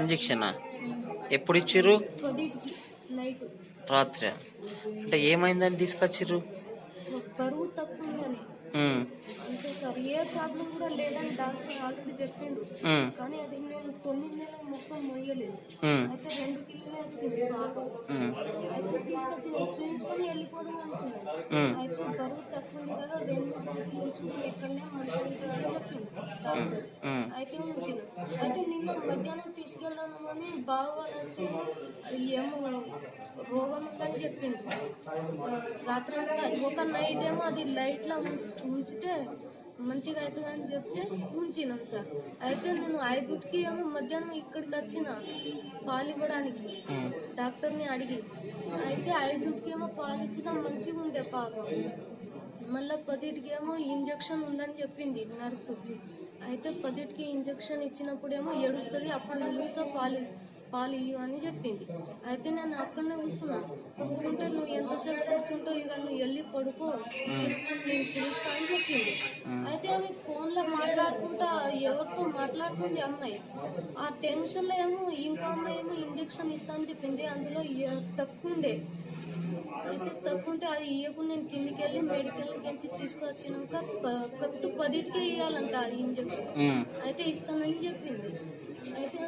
Injection? ఎప్పుడు ఇచ్చిర్రు? Night రాత్రి. అంటే ఏమైందని తీసుకొచ్చిర్రు? బరువు సార్ ఏ ప్రాబ్లం కూడా లేదని డాక్టర్ ఆల్రెడీ చెప్పిండు. కానీ అది నేను తొమ్మిది నెలలు మొత్తం మొయ్యలేదు. అయితే రెండు కిలోలే వచ్చింది పాప. అయితే తీసుకొచ్చి నేను చూయించుకొని వెళ్ళిపోదాం అనుకున్నాను. ఉమ్, అయితే బరువు తక్కువ ఉంది కదా రెండు రోజులు ఉంచుదాం ఇక్కడనే మంచిగా ఉంటుందని చెప్పిండు. డాక్టర్ అయితే ఉంచిన. అయితే నిన్న మధ్యాహ్నం తీసుకెళ్దాము అని వాళ్ళు వస్తే ఏమో రోగం ఉందని చెప్పిండు. ఆ, రాత్రంతా ఒక నైట్ ఏమో అది లైట్లో ఉంచ- ఉంచితే మంచిగా అవుతుంది అని చెప్తే ఉంచినాం సార్. అయితే నేను ఐదుటికి ఏమో మధ్యాహ్నం ఇక్కడికి వచ్చిన పాలు ఇవ్వడానికి డాక్టర్ని అడిగి. అయితే ఐదుటికి ఏమో పాలు ఇచ్చినా మంచిగా ఉండే పాప. మళ్ళీ పదిటికి ఏమో ఇంజక్షన్ ఉందని చెప్పింది నర్సు. అయితే పదిటికి ఇంజక్షన్ ఇచ్చినప్పుడేమో ఏడుస్తుంది అప్పుడు నిలుస్తా పాలు పాలు ఇయ్యు అని చెప్పింది. అయితే నేను అక్కడనే కూర్చున్నా కూర్చుంటే నువ్వు ఎంతసేపు కూర్చుంటో ఇక నువ్వు వెళ్ళి పడుకో నేను పిలుస్తా అని చెప్పింది. అయితే ఆమె ఫోన్లో మాట్లాడుకుంటా ఎవరితో మాట్లాడుతుంది అమ్మాయి? ఆ టెన్షన్లో ఏమో ఇంకో అమ్మాయి ఏమో ఇంజక్షన్ ఇస్తా అని చెప్పింది అందులో తక్కువ ఉండే. అయితే తప్పుంటే అది ఇయ్యకుండా నేను కిందికి వెళ్ళి మెడికల్ నుంచి తీసుకొచ్చినాక కరెక్ట్ పదిటికే ఇవ్వాలంట అది ఇంజక్షన్. అయితే ఇస్తానని చెప్పింది. అయితే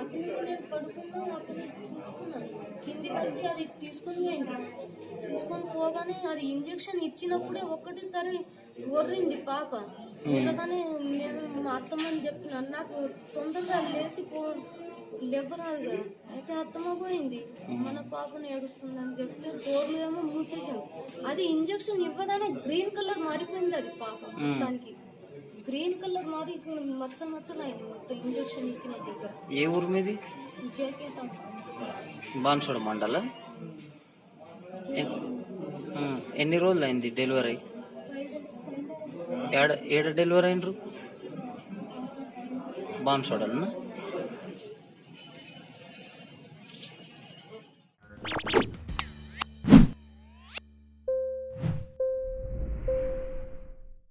అక్కడి నుంచి నేను పడుకున్నా అక్కడి నుంచి చూస్తున్నాను కిందికి వచ్చి అది తీసుకొని పోయింది. తీసుకొని పోగానే అది ఇంజక్షన్ ఇచ్చినప్పుడే ఒక్కటేసారి ఒర్రింది పాప. ఒర్రగానే నేను మా అత్తమ్మని చెప్పిన నాకు తొందరగా లేచి కదా అయితే అత్తమ్మ పోయింది మన పాపను ఏడుస్తుందని చెప్తే డోర్లు ఏమో మూసేసాను అది ఇంజక్షన్ ఇవ్వగానే గ్రీన్ కలర్ మారిపోయింది అది పాప మొత్తానికి. గ్రీన్ కలర్ మారి ఇప్పుడు మచ్చలు మచ్చలు అయింది మొత్తం ఇంజక్షన్ ఇచ్చిన దగ్గర. ఏ ఊరు మీది? జేకే బాన్సోడ మండల. ఎన్ని రోజులు అయింది డెలివరీ? ఏడ ఏడ డెలివరీ అయినరు? బాన్సోడలనా